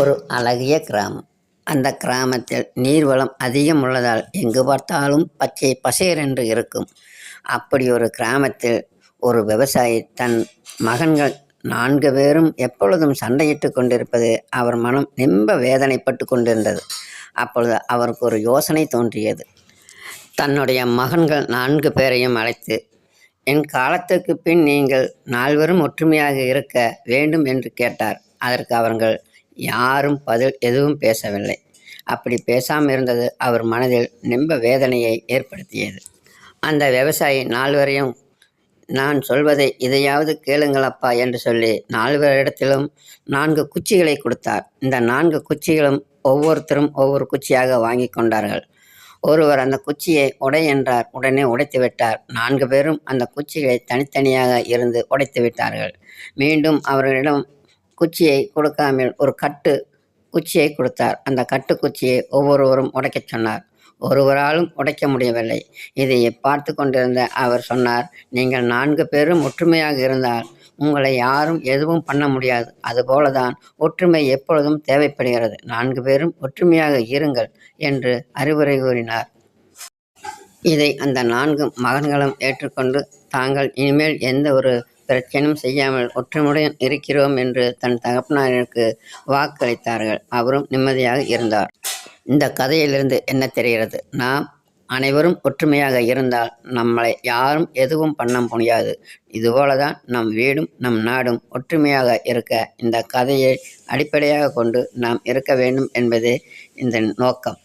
ஒரு அழகிய கிராமம். அந்த கிராமத்தில் நீர்வளம் அதிகம் உள்ளதால் எங்கு பார்த்தாலும் பச்சை பசேரென்று இருக்கும். அப்படி ஒரு கிராமத்தில் ஒரு விவசாயி தன் மகன்கள் நான்கு பேரும் எப்பொழுதும் சண்டையிட்டு கொண்டிருப்பது அவர் மனம் நிம்ப வேதனைப்பட்டு கொண்டிருந்தது. அப்பொழுது அவருக்கு ஒரு யோசனை தோன்றியது. தன்னுடைய மகன்கள் நான்கு பேரையும் அழைத்து என் காலத்துக்கு பின் நீங்கள் நால்வரும் ஒற்றுமையாக இருக்க வேண்டும் என்று கேட்டார். அதற்கு அவர்கள் யாரும் பதில் எதுவும் பேசவில்லை. அப்படி பேசாமல் இருந்தது அவர் மனதில் நிம்ப வேதனையை ஏற்படுத்தியது. அந்த விவசாயி நால்வரையும் நான் சொல்வதை இதையாவது கேளுங்களப்பா என்று சொல்லி நால்வரிடத்திலும் நான்கு குச்சிகளை கொடுத்தார். இந்த நான்கு குச்சிகளும் ஒவ்வொருத்தரும் ஒவ்வொரு குச்சியாக வாங்கி கொண்டார்கள். ஒருவர் அந்த குச்சியை உடை என்றார் உடனே உடைத்து விட்டார். நான்கு பேரும் அந்த குச்சிகளை தனித்தனியாக இருந்து உடைத்து விட்டார்கள். மீண்டும் அவர்களிடம் குச்சியை கொடுக்காமல் ஒரு கட்டு குச்சியை கொடுத்தார். அந்த கட்டு குச்சியை ஒவ்வொருவரும் உடைக்கச் சொன்னார். ஒருவராலும் உடைக்க முடியவில்லை. இதை பார்த்து கொண்டிருந்த அவர் சொன்னார் நீங்கள் நான்கு பேரும் ஒற்றுமையாக இருந்தால் உங்களை யாரும் எதுவும் பண்ண முடியாது. அதுபோலதான் ஒற்றுமை எப்பொழுதும் தேவைப்படுகிறது. நான்கு பேரும் ஒற்றுமையாக இருங்கள் என்று அறிவுரை கூறினார். இதை அந்த நான்கு மகன்களும் ஏற்றுக்கொண்டு தாங்கள் இனிமேல் எந்த ஒரு பிரச்சனையும் செய்யாமல் ஒற்றுமுடன் இருக்கிறோம் என்று தன் தகப்பனாருக்கு வாக்களித்தார்கள். அவரும் நிம்மதியாக இருந்தார். இந்த கதையிலிருந்து என்ன தெரிகிறது? நாம் அனைவரும் ஒற்றுமையாக இருந்தால் நம்மளை யாரும் எதுவும் பண்ண முடியாது. இதுபோல தான் நம் வீடும் நம் நாடும் ஒற்றுமையாக இருக்க இந்த கதையை அடிப்படையாக கொண்டு நாம் இருக்க வேண்டும் என்பதே இந்த நோக்கம்.